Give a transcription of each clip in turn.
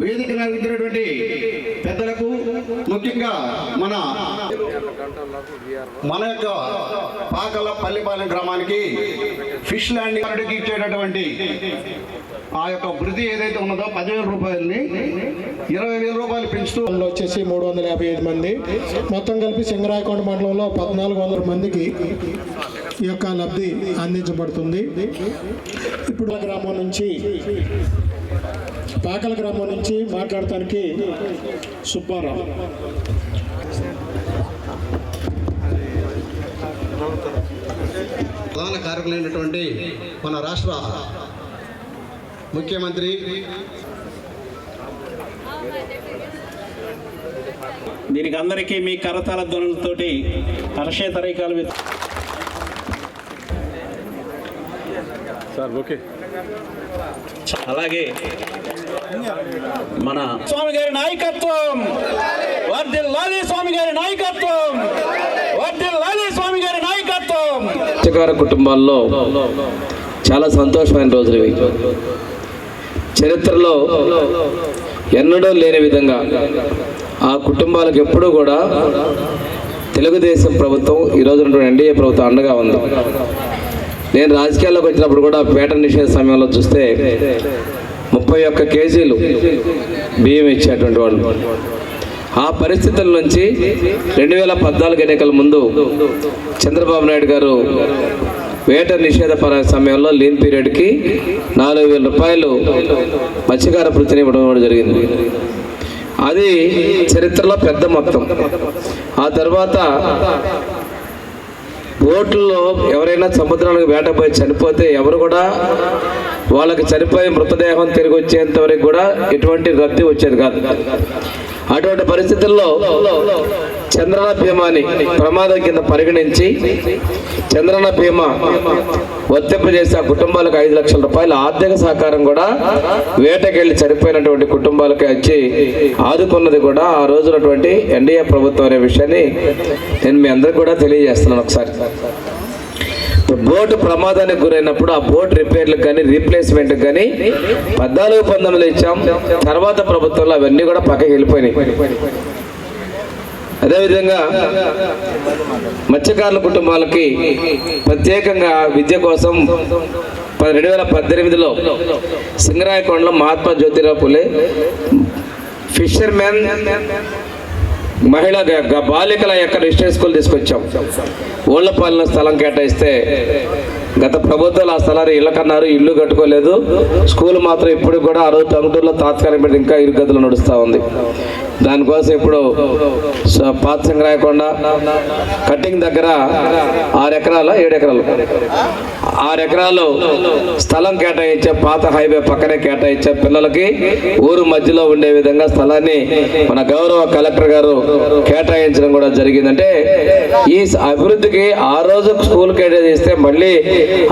వేదిక నడిపినటువంటి పెద్దలకు ముఖ్యంగా మన మన యొక్క పాకల పల్లిపాలెం గ్రామానికి ఫిష్ ల్యాండింగ్ అడిగి ఇచ్చేటటువంటి ఆ యొక్క వృద్ధి ఏదైతే ఉన్నదో పదివేల రూపాయలని ఇరవై వేల రూపాయలు పెంచుతూ వచ్చేసి మూడు వందల యాభై ఐదు మంది. మొత్తం కలిపి సింగరాయకొండ మండలంలో పద్నాలుగు వందల మందికి ఈ యొక్క లబ్ధి అందించబడుతుంది. ఇప్పుడు గ్రామం నుంచి పాకల గ్రామం నుంచి మాట్లాడటానికి సుబ్బారావు. ప్రధాన కారకులైనటువంటి మన రాష్ట్ర ముఖ్యమంత్రి దీనికి అందరికీ మీ కరతాల ధ్వనులతోటి హర్షేతరైకాలు వెత్- అలాగే మన స్వామి గారి నాయకత్వం. వర్ధిల్లాలి స్వామి గారి నాయకత్వం. వర్ధిల్లాలి స్వామి గారి నాయకత్వం. మత్స్యకార కుటుంబాల్లో చాలా సంతోషమైన రోజులు ఇవి. చరిత్రలో ఎన్నడూ లేని విధంగా ఆ కుటుంబాలకు ఎప్పుడూ కూడా తెలుగుదేశం ప్రభుత్వం ఈరోజు ఉన్నటువంటి ఎన్డీఏ ప్రభుత్వం అండగా ఉంది. నేను రాజకీయాల్లోకి వచ్చినప్పుడు కూడా పేట నిషేధ సమయంలో చూస్తే ముప్పై ఒక్క కేజీలు బియ్యం ఇచ్చేటువంటి వాళ్ళు. ఆ పరిస్థితుల నుంచి రెండు వేల పద్నాలుగు ఎన్నికల ముందు చంద్రబాబు నాయుడు గారు వేట నిషేధ పర సమయంలో లీన్ పీరియడ్కి నాలుగు వేల రూపాయలు మత్స్యకార వృత్తిని ఇవ్వడం జరిగింది. అది చరిత్రలో పెద్ద మొత్తం. ఆ తర్వాత బోట్లలో ఎవరైనా సముద్రానికి వేటపోయి చనిపోతే ఎవరు కూడా వాళ్ళకి చనిపోయి మృతదేహం తిరిగి వచ్చేంత వరకు కూడా ఎటువంటి రద్దీ వచ్చేది కాదు. అటువంటి పరిస్థితుల్లో చంద్రన బీమాని ప్రమాదం కింద పరిగణించి చంద్రన బీమా వర్తింపజేసి ఆ కుటుంబాలకు ఐదు లక్షల రూపాయల ఆర్థిక సహకారం కూడా వేటకెళ్ళి చనిపోయినటువంటి కుటుంబాలకు వచ్చి ఆదుకున్నది కూడా ఆ రోజునటువంటి ఎన్డీఏ ప్రభుత్వం అనే విషయాన్ని నేను మీ అందరికి కూడా తెలియజేస్తున్నాను ఒకసారి. బోటు ప్రమాదానికి గురైనప్పుడు ఆ బోట్ రిపేర్లకు కానీ రీప్లేస్మెంట్కి కానీ పద్నాలుగు పంతొమ్మిది ఇచ్చాం. తర్వాత ప్రభుత్వంలో అవన్నీ కూడా పక్కకి వెళ్ళిపోయినాయి. అదేవిధంగా మత్స్యకారుల కుటుంబాలకి ప్రత్యేకంగా విద్య కోసం రెండు వేల పద్దెనిమిదిలో సింగరాయకొండలో మహాత్మా జ్యోతిరావు పులే ఫిషర్మెన్ మహిళ బాలికల యొక్క రిజిస్టర్ స్కూల్ తీసుకొచ్చాం. ఊళ్ళపాలెం స్థలం కేటాయిస్తే గత ప్రభుత్వాలు ఆ స్థలాన్ని ఇళ్ళ కన్నారు ఇల్లు కట్టుకోలేదు. స్కూల్ మాత్రం ఇప్పుడు కూడా ఆ రోజు టంగుటూరులో తాత్కాలిక పెట్టి ఇంకా ఇరుగదులు నడుస్తూ ఉంది. దానికోసం ఇప్పుడు పాత సంగ్రాయకొండ కట్టింగ్ దగ్గర ఆరు ఎకరాల ఏడు ఎకరాలు. ఆరు ఎకరాలు స్థలం కేటాయించే పాత హైవే పక్కనే కేటాయించే పిల్లలకి ఊరు మధ్యలో ఉండే విధంగా స్థలాన్ని మన గౌరవ కలెక్టర్ గారు కేటాయించడం కూడా జరిగిందంటే ఈ అభివృద్ధికి ఆ రోజు స్కూల్ కేటాయిస్తే మళ్ళీ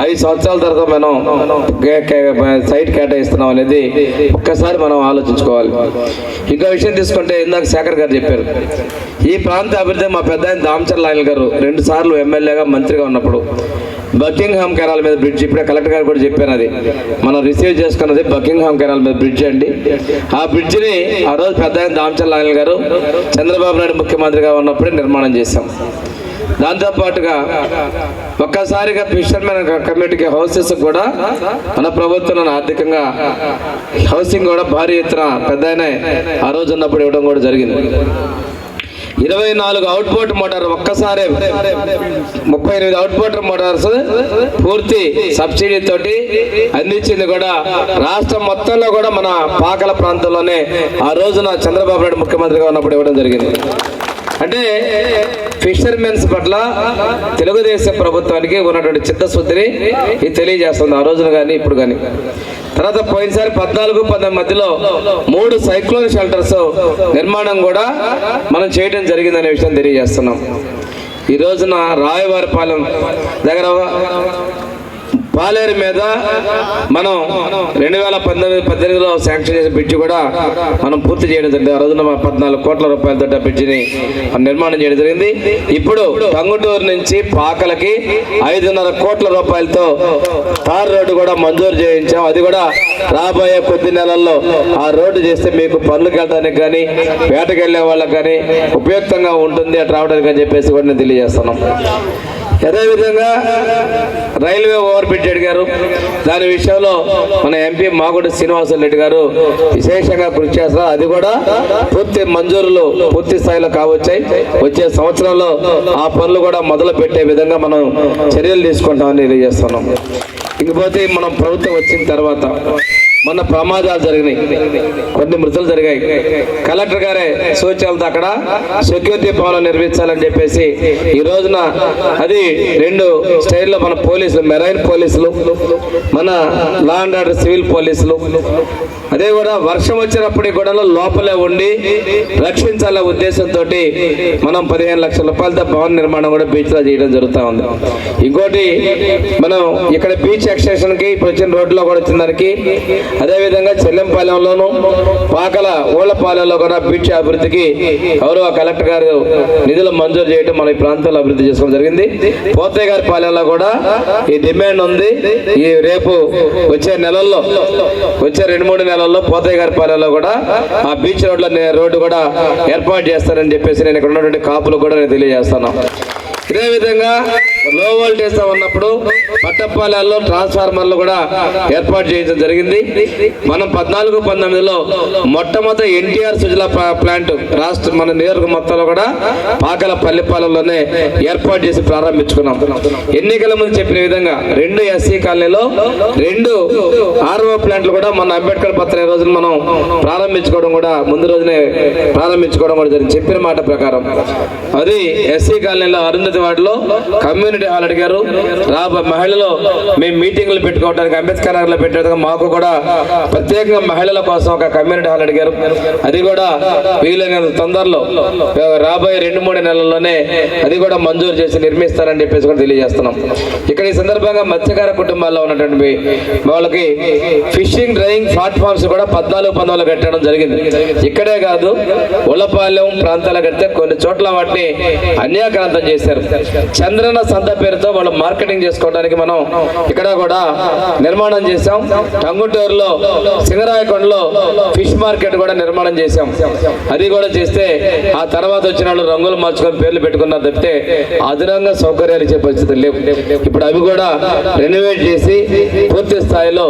ఐదు సంవత్సరాల తర్వాత మనం సైట్ కేటాయిస్తున్నాం అనేది ఒక్కసారి మనం ఆలోచించుకోవాలి. ఇంకో విషయం తీసుకుంటే ఇందాక శేఖర్ గారు చెప్పారు. ఈ ప్రాంత అభివృద్ధి మా పెద్ద ఆయన దామచర్ లాయల్ గారు రెండు సార్లు ఎమ్మెల్యేగా మంత్రిగా ఉన్నప్పుడు బకింగ్హామ్ కెనాల్ మీద బ్రిడ్జ్ ఇప్పుడే కలెక్టర్ గారు కూడా చెప్పాను అది. మనం రిసీవ్ చేసుకున్నది బకింగ్హామ్ కెనాల్ మీద బ్రిడ్జ్ అండి. ఆ బ్రిడ్జిని ఆ రోజు పెద్ద ఆయన దామచర్ లాయల్ గారు చంద్రబాబు నాయుడు ముఖ్యమంత్రిగా ఉన్నప్పుడే నిర్మాణం చేశాం. దాంతోపాటుగా ఒక్కసారిగా ఫిషర్మెన్ కమిటీకి హౌసెస్ కూడా మన ప్రభుత్వం ఆర్థికంగా హౌసింగ్ కూడా భారీ ఎత్తున పెద్ద ఆ రోజు ఉన్నప్పుడు ఇవ్వడం కూడా జరిగింది. ఇరవై నాలుగు అవుట్పోర్ట్ మోటార్ ఒక్కసారే ముప్పై ఎనిమిది అవుట్పోర్ట్ మోటార్స్ పూర్తి సబ్సిడీ తోటి అందించింది కూడా రాష్ట్రం మొత్తంలో కూడా మన పాకల ప్రాంతంలోనే ఆ రోజున చంద్రబాబు నాయుడు ముఖ్యమంత్రిగా ఉన్నప్పుడు ఇవ్వడం జరిగింది. అంటే ఫిషర్మెన్స్ పట్ల తెలుగుదేశం ప్రభుత్వానికి ఉన్నటువంటి చిత్తశుద్ధిని ఇది తెలియజేస్తుంది. ఆ రోజున కానీ ఇప్పుడు కానీ తర్వాత పోయినసారి పద్నాలుగు పద్దెనిమిది మధ్యలో మూడు సైక్లోన్ షెల్టర్స్ నిర్మాణం కూడా మనం చేయడం జరిగిందనే విషయం తెలియజేస్తున్నాం. ఈ రోజున రాయవారిపాలెం దగ్గర పాలేరు మీద మనం రెండు వేల పంతొమ్మిది పద్దెనిమిదిలో శాంక్షన్ చేసిన బ్రిడ్జ్ కూడా మనం పూర్తి చేయడం జరిగింది. ఆ రోజున పద్నాలుగు కోట్ల రూపాయలతో ఆ బ్రిడ్జిని నిర్మాణం చేయడం జరిగింది. ఇప్పుడు టంగుటూరు నుంచి పాకలకి ఐదున్నర కోట్ల రూపాయలతో తార్ రోడ్డు కూడా మంజూరు చేయించాం. అది కూడా రాబోయే కొద్ది నెలల్లో ఆ రోడ్డు చేస్తే మీకు పనులకు వెళ్ళడానికి కానీ వేటకెళ్ళే వాళ్ళకి కానీ ఉపయుక్తంగా ఉంటుంది అటు రావడానికి అని చెప్పేసి కూడా నేను తెలియజేస్తున్నాం. అదేవిధంగా రైల్వే ఓవర్ బ్రిడ్జ్ అడిగారు దాని విషయంలో మన ఎంపీ మాగుడి శ్రీనివాస రెడ్డి గారు విశేషంగా కృషి చేస్తారు. అది కూడా పూర్తి మంజూరులు పూర్తి స్థాయిలో కావచ్చాయి. వచ్చే సంవత్సరంలో ఆ పనులు కూడా మొదలు పెట్టే విధంగా మనం చర్యలు తీసుకుంటామని తెలియజేస్తున్నాం. ఇకపోతే మనం ప్రభుత్వం వచ్చిన తర్వాత మొన్న ప్రమాదాలు జరిగినాయి. కొన్ని మృతులు జరిగాయి. కలెక్టర్ గారే సూచనలతో అక్కడ సెక్యూరిటీ భవనం నిర్మించాలని చెప్పేసి ఈ రోజున అది రెండు స్టైల్లో మన పోలీసులు మెరైన్ పోలీసులు మన లా అండ్ ఆర్డర్ సివిల్ పోలీసులు. అదే కూడా వర్షం వచ్చినప్పటికి కూడా లోపలే ఉండి రక్షించాలనే ఉద్దేశంతో మనం పదిహేను లక్షల రూపాయలతో భవన నిర్మాణం కూడా బీచ్లో చేయడం జరుగుతూ ఉంది. ఇంకోటి మనం ఇక్కడ బీచ్ ఎక్స్టేషన్కి కి ఇప్పుడు వచ్చిన రోడ్లో కూడా వచ్చిన దానికి అదేవిధంగా చెల్లెంపాలెంలోను పాకల ఊళ్ళపాలెంలో కూడా బీచ్ అభివృద్ధికి గౌరవ కలెక్టర్ గారు నిధులు మంజూరు చేయడం మన ఈ ప్రాంతంలో అభివృద్ధి చేసుకోవడం జరిగింది. పోతే గారి పాలెంలో కూడా ఈ డిమాండ్ ఉంది. ఈ రేపు వచ్చే నెలల్లో వచ్చే రెండు మూడు నెలల్లో పోతే గారి పాలెంలో కూడా ఆ బీచ్ రోడ్ల రోడ్డు కూడా ఏర్పాటు చేస్తారని చెప్పేసి నేను ఇక్కడ ఉన్నటువంటి కాపులు కూడా నేను తెలియజేస్తాను. అదేవిధంగా లో వోల్టేజ్ ఉన్నప్పుడు పట్టపాలెల్లో ట్రాన్స్ఫార్మర్లు కూడా ఏర్పాటు చేయడం జరిగింది. మనం పద్నాలుగు పంతొమ్మిదిలో మొట్టమొదటి ఎన్టీఆర్ సుజల ప్లాంట్ రాష్ట్ర మన నియోజక మొత్తంలో కూడా పాకల పల్లెపాలెంలోనే ఏర్పాటు చేసి ప్రారంభించుకున్నాం. ఎన్నికల ముందు చెప్పిన విధంగా రెండు ఎస్సీ కాలనీలో రెండు ఆర్ఓ ప్లాంట్లు కూడా మన అంబేద్కర్ పత్ర రోజున మనం ప్రారంభించుకోవడం కూడా ముందు రోజునే ప్రారంభించుకోవడం కూడా జరిగింది. చెప్పిన మాట ప్రకారం. అది ఎస్సీ కాలనీలో అరుంధతి వార్డులో కమ్యూనిటీ హాల్ అడిగారు రాబో మహిళలు మేము మీటింగ్లు పెట్టుకోవడానికి అంబేద్కర్ నగర్లో పెట్టేందుకు మాకు కూడా ప్రత్యేకంగా మహిళల కోసం ఒక కమ్యూనిటీ హాల్ అడిగారు. అది కూడా వీలైనంత తొందరలో. రాబోయే రెండు మూడు నెలల్లోనే అది కూడా మంజూరు చేసి నిర్మిస్తారని చెప్పేసి కూడా తెలియజేస్తున్నాం. ఇక్కడ ఈ సందర్భంగా మత్స్యకార కుటుంబాల్లో ఉన్నటువంటి వాళ్ళకి ఫిషింగ్ డ్రైవింగ్ ప్లాట్ఫామ్స్ కూడా పద్నాలుగు పంతొమ్మిది కట్టడం జరిగింది. ఇక్కడే కాదు ఉలపాలెం ప్రాంతాల కడితే కొన్ని చోట్ల వాటిని అన్యాక్రాంతం చేశారు. చంద్రన సంత పేరుతో వాళ్ళు మార్కెటింగ్ చేసుకోవడానికి మనం ఇక్కడ కూడా నిర్మాణం చేశాం. టంగుటూరులో సింగరాయకొండలో ఫిష్ మార్కెట్ కూడా నిర్మాణం చేశాం. అది కూడా చేస్తే ఆ తర్వాత వచ్చిన వాళ్ళు రంగులు మార్చుకొని పేర్లు పెట్టుకున్నారు తప్పితే అదనంగా సౌకర్యాలు ఇచ్చే పరిస్థితులు లేవు. ఇప్పుడు అవి కూడా రెనోవేట్ చేసి పూర్తి స్థాయిలో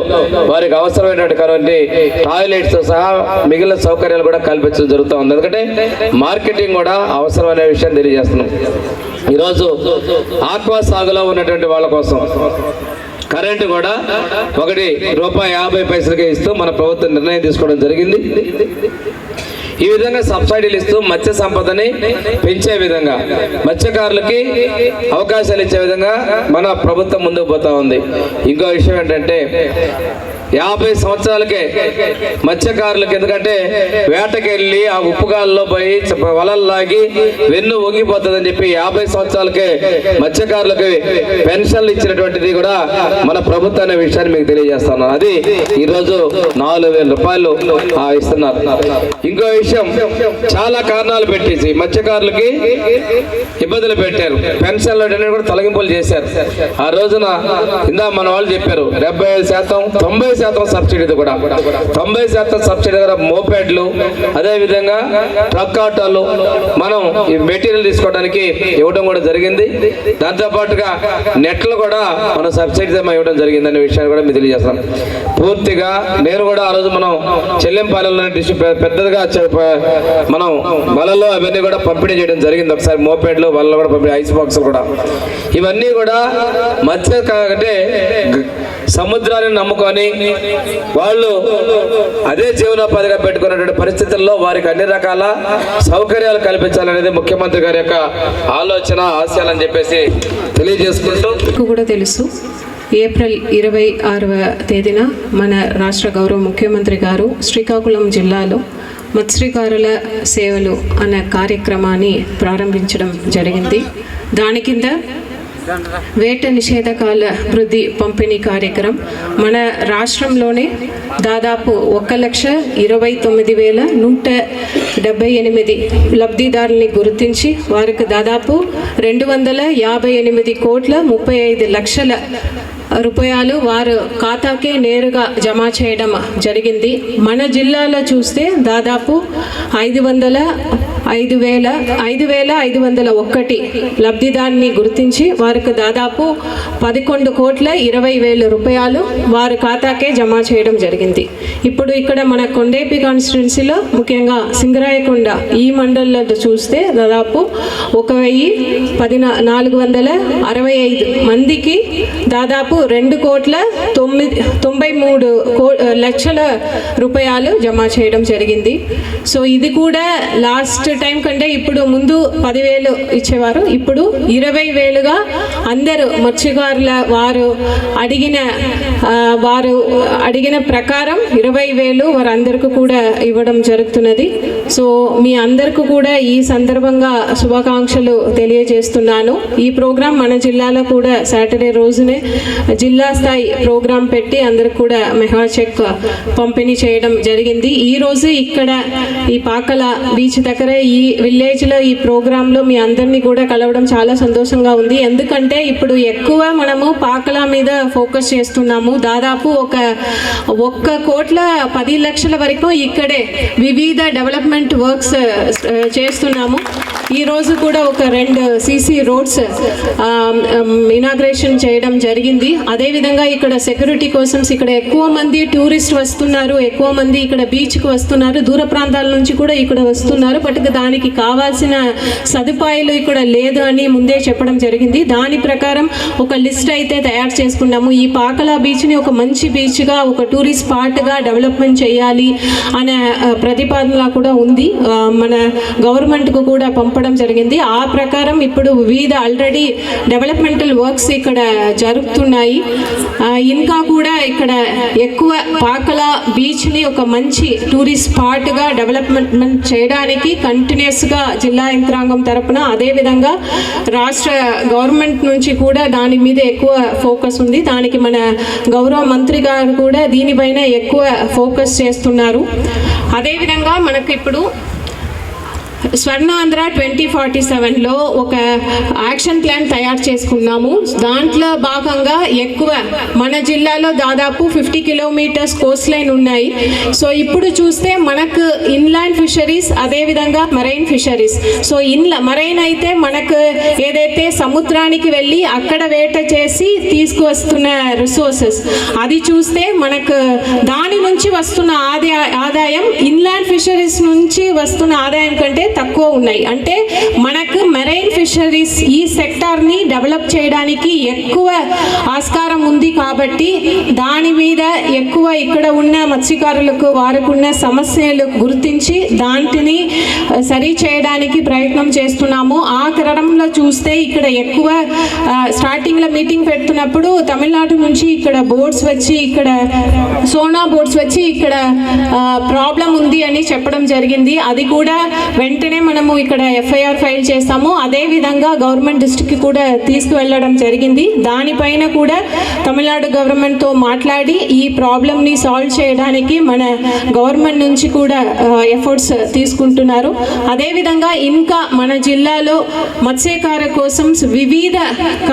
వారికి అవసరమైనటువంటి టాయిలెట్స్ సహా మిగిలిన సౌకర్యాలు కూడా కల్పించడం జరుగుతూ ఉంది. ఎందుకంటే మార్కెటింగ్ కూడా అవసరమనే విషయం తెలియజేస్తున్నాం. ఈరోజు ఆక్వా సాగులో ఉన్నటువంటి వాళ్ళ కోసం కరెంటు కూడా ఒకటి రూపాయి యాభై పైసలకే ఇస్తూ మన ప్రభుత్వం నిర్ణయం తీసుకోవడం జరిగింది. ఈ విధంగా సబ్సిడీలు ఇస్తూ మత్స్య సంపదని పెంచే విధంగా మత్స్యకారులకి అవకాశాలు ఇచ్చే విధంగా మన ప్రభుత్వం ముందుకు పోతా ఉంది. ఇంకో విషయం ఏంటంటే యాభై సంవత్సరాలకే మత్స్యకారులకు ఎందుకంటే వేటకెళ్ళి ఆ ఉప్పుగాల్లో పోయి వలల్లాగి వలలు లాగి వెన్ను వంగిపోతుందని చెప్పి యాభై సంవత్సరాలకే మత్స్యకారులకు పెన్షన్లు ఇచ్చినటువంటిది కూడా మన ప్రభుత్వం అనే విషయాన్ని మీకు తెలియజేస్తాను అది ఈరోజు నాలుగు వేల రూపాయలు ఆ, ఇస్తున్నారు. ఇంకో విషయం చాలా కారణాలు పెట్టేసి మత్స్యకారులకి ఇబ్బందులు పెట్టారు. పెన్షన్లు కూడా తొలగింపులు చేశారు. ఆ రోజున ఇందా మన వాళ్ళు చెప్పారు డెబ్బై ఐదు శాతం తొంభై శాతం సబ్సిడీ కూడా. తొంభై శాతం సబ్సిడీ దగ్గర మోపెడ్లు అదే విధంగా ట్రక్ ఆటోలు మనం ఈ మెటీరియల్ తీసుకోవడానికి ఇవ్వడం కూడా జరిగింది. దాంతోపాటుగా నెట్లు కూడా మనం సబ్సిడీ ఇవ్వడం జరిగింది అనే విషయాన్ని కూడా మీకు తెలియజేస్తాం పూర్తిగా నేను కూడా ఆ రోజు మనం చెల్లెంపాలెంలో డిస్ట్రిక్ట్ పెద్దదిగా మనం వలలో అవన్నీ కూడా పంపిణీ చేయడం జరిగింది. ఒకసారి మోపెడ్లు వలలో కూడా పంపిణీ ఐస్ బాక్స్ కూడా. ఇవన్నీ కూడా మత్స్య అంటే సముద్రాన్ని నమ్ముకొని వాళ్ళు అదే జీవనోపాధిగా పెట్టుకున్నటువంటి పరిస్థితుల్లో వారికి అన్ని రకాల సౌకర్యాలు కల్పించాలనేది ముఖ్యమంత్రి గారి యొక్క ఆలోచన ఆశయాలని చెప్పేసి తెలియజేసుకుంటూ కూడా తెలుసు. ఏప్రిల్ ఇరవై ఆరవ తేదీన మన రాష్ట్ర గౌరవ ముఖ్యమంత్రి గారు శ్రీకాకుళం జిల్లాలో మత్స్యకారుల సేవలు అనే కార్యక్రమాన్ని ప్రారంభించడం జరిగింది. దాని కింద వేట నిషేధకాల వృద్ధి పంపిణీ కార్యక్రమం. మన రాష్ట్రంలోనే దాదాపు ఒక లక్ష ఇరవై తొమ్మిది వేల నూట డెబ్బై ఎనిమిది లబ్ధిదారుల్ని గుర్తించి వారికి దాదాపు రెండు వందల యాభై ఎనిమిది కోట్ల ముప్పై ఐదు లక్షల రూపాయలు వారు ఖాతాకే నేరుగా జమ చేయడం జరిగింది. మన జిల్లాలో చూస్తే దాదాపు ఐదు వందల ఐదు వేల ఐదు వేల ఐదు వందల ఒక్కటి లబ్ధిదారిని గుర్తించి వారికి దాదాపు పదకొండు కోట్ల ఇరవై వేల రూపాయలు వారి ఖాతాకే జమ చేయడం జరిగింది. ఇప్పుడు ఇక్కడ మన కొండేపి కాన్స్టిట్యున్సీలో ముఖ్యంగా సింగరాయకొండ ఈ మండలంలో చూస్తే దాదాపు ఒక వెయ్యి పది నాలుగు వందల అరవై ఐదు మందికి దాదాపు రెండు కోట్ల తొమ్మిది తొంభై మూడు కో లక్షల రూపాయలు జమ చేయడం జరిగింది. సో ఇది కూడా లాస్ట్ టైం కంటే ఇప్పుడు ముందు పదివేలు ఇచ్చేవారు. ఇప్పుడు ఇరవై వేలుగా అందరూ మత్స్యకారుల వారు అడిగిన వారు అడిగిన ప్రకారం ఇరవై వేలు వారందరికీ కూడా ఇవ్వడం జరుగుతున్నది. సో మీ అందరికీ కూడా ఈ సందర్భంగా శుభాకాంక్షలు తెలియజేస్తున్నాను. ఈ ప్రోగ్రాం మన జిల్లాలో కూడా సాటర్డే రోజునే జిల్లా స్థాయి ప్రోగ్రాం పెట్టి అందరికి కూడా మెగా చెక్ పంపిణీ చేయడం జరిగింది. ఈ రోజు ఇక్కడ ఈ పాకల బీచ్ దగ్గర ఈ విలేజ్లో ఈ ప్రోగ్రాంలో మీ అందరినీ కూడా కలవడం చాలా సంతోషంగా ఉంది. ఎందుకంటే ఇప్పుడు ఎక్కువ మనము పాకల మీద ఫోకస్ చేస్తున్నాము. దాదాపు ఒక ఒక్క కోట్ల పది లక్షల వరకు ఇక్కడే వివిధ డెవలప్మెంట్ వర్క్స్ చేస్తున్నాము. ఈరోజు కూడా ఒక రెండు సీసీ రోడ్స్ ఇనాగ్రేషన్ చేయడం జరిగింది. అదేవిధంగా ఇక్కడ సెక్యూరిటీ కోసం ఇక్కడ ఎక్కువ మంది టూరిస్ట్ వస్తున్నారు ఎక్కువ మంది ఇక్కడ బీచ్కి వస్తున్నారు దూర ప్రాంతాల నుంచి కూడా ఇక్కడ వస్తున్నారు. బట్ దానికి కావాల్సిన సదుపాయాలు ఇక్కడ లేదు అని ముందే చెప్పడం జరిగింది. దాని ప్రకారం ఒక లిస్ట్ అయితే తయారు చేసుకున్నాము. ఈ పాకలా బీచ్ని ఒక మంచి బీచ్గా ఒక టూరిస్ట్ స్పాట్గా డెవలప్మెంట్ చేయాలి అనే uh, ప్రతిపాదన కూడా ఉంది. Uh, మన గవర్నమెంట్కు కూడా పంపడం జరిగింది. ఆ ప్రకారం ఇప్పుడు వివిధ ఆల్రెడీ డెవలప్మెంటల్ వర్క్స్ ఇక్కడ జరుగుతున్నాయి. ఇంకా కూడా ఇక్కడ ఎక్కువ పాకల బీచ్ని ఒక మంచి టూరిస్ట్ స్పాట్గా డెవలప్మెంట్ చేయడానికి కంటిన్యూస్గా జిల్లా యంత్రాంగం తరపున అదేవిధంగా రాష్ట్ర గవర్నమెంట్ నుంచి కూడా దాని మీద ఎక్కువ ఫోకస్ ఉంది. దానికి మన గౌరవ మంత్రి గారు కూడా దీనిపైన ఎక్కువ ఫోకస్ చేస్తున్నారు. అదేవిధంగా మనకి ఇప్పుడు స్వర్ణాంధ్ర ట్వంటీ ఫార్టీ సెవెన్లో ఒక యాక్షన్ ప్లాన్ తయారు చేసుకున్నాము. దాంట్లో భాగంగా ఎక్కువ మన జిల్లాలో దాదాపు ఫిఫ్టీ కిలోమీటర్స్ కోస్ట్ లైన్ ఉన్నాయి. సో ఇప్పుడు చూస్తే మనకు ఇన్లాండ్ ఫిషరీస్ అదేవిధంగా marine fisheries. So inland marine అయితే మనకు ఏదైతే సముద్రానికి వెళ్ళి అక్కడ వేట చేసి తీసుకువస్తున్న రిసోర్సెస్. అది చూస్తే మనకు దాని నుంచి వస్తున్న ఆదాయ ఆదాయం ఇన్లాండ్ ఫిషరీస్ నుంచి వస్తున్న ఆదాయం కంటే తక్కువ ఉన్నాయి. అంటే మనకు మెరైన్ ఫిషరీస్ ఈ సెక్టార్ని డెవలప్ చేయడానికి ఎక్కువ ఆస్కారం ఉంది కాబట్టి దాని మీద ఎక్కువ ఇక్కడ ఉన్న మత్స్యకారులకు వారికున్న సమస్యలు గుర్తించి దాంటిని సరి చేయడానికి ప్రయత్నం చేస్తున్నాము. ఆ క్రమంలో చూస్తే ఇక్కడ ఎక్కువ స్టార్టింగ్లో మీటింగ్ పెడుతున్నప్పుడు తమిళనాడు నుంచి ఇక్కడ బోర్డ్స్ వచ్చి ఇక్కడ సోనా బోర్డ్స్ వచ్చి ఇక్కడ ప్రాబ్లం ఉంది అని చెప్పడం జరిగింది. అది కూడా వెంటనే మనము ఇక్కడ ఎఫ్ఐఆర్ ఫైల్ చేస్తాము. అదేవిధంగా గవర్నమెంట్ దృష్టికి కూడా తీసుకువెళ్ళడం జరిగింది. దానిపైన కూడా తమిళనాడు గవర్నమెంట్తో మాట్లాడి ఈ ప్రాబ్లమ్ని సాల్వ్ చేయడానికి మన గవర్నమెంట్ నుంచి కూడా ఎఫర్ట్స్ తీసుకుంటున్నారు. అదేవిధంగా ఇంకా మన జిల్లాలో మత్స్యకార కోసం వివిధ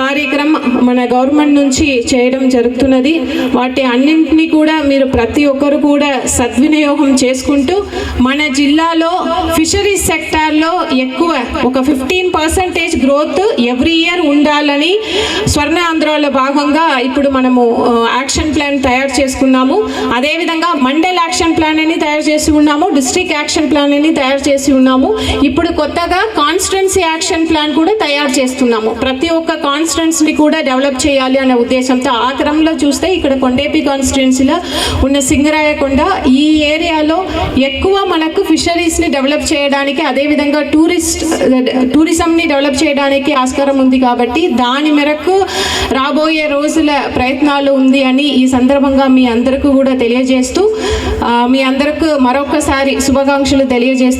కార్యక్రమం మన గవర్నమెంట్ నుంచి చేయడం జరుగుతున్నది. వాటి అన్నింటినీ కూడా మీరు ప్రతి ఒక్కరు కూడా సద్వినియోగం చేసుకుంటూ మన జిల్లాలో ఫిషరీస్ సెక్టర్ సెక్టార్లో ఎక్కువ ఒక fifteen percentage growth every year ఉండాలని స్వర్ణ ఆంధ్రలో భాగంగా ఇప్పుడు మనము యాక్షన్ ప్లాన్ తయారు చేసుకున్నాము. అదేవిధంగా మండల్ యాక్షన్ ప్లాన్ అని తయారు చేసి ఉన్నాము డిస్ట్రిక్ట్ యాక్షన్ ప్లాన్ అని తయారు చేసి ఉన్నాము. ఇప్పుడు కొత్తగా కాన్స్టెన్సీ యాక్షన్ ప్లాన్ కూడా తయారు చేస్తున్నాము. ప్రతి ఒక్క కాన్స్టెన్స్ని కూడా డెవలప్ చేయాలి అనే ఉద్దేశంతో ఆ క్రమంలో చూస్తే ఇక్కడ కొండేపి కాన్స్టిట్యున్సీలో ఉన్న సింగరాయకొండ ఈ ఏరియాలో ఎక్కువ మనకు ఫిషరీస్ని డెవలప్ చేయడానికి అదేవిధంగా టూరిస్ట్ టూరిజంని డెవలప్ చేయడానికి ఆస్కారం ఉంది కాబట్టి దాని మేరకు రాబోయే రోజుల ప్రయత్నాలు ఉంది అని ఈ సందర్భంగా మీ అందరికీ కూడా తెలియజేస్తూ మీ అందరికీ మరొకసారి శుభాకాంక్షలు తెలియజేస్తూ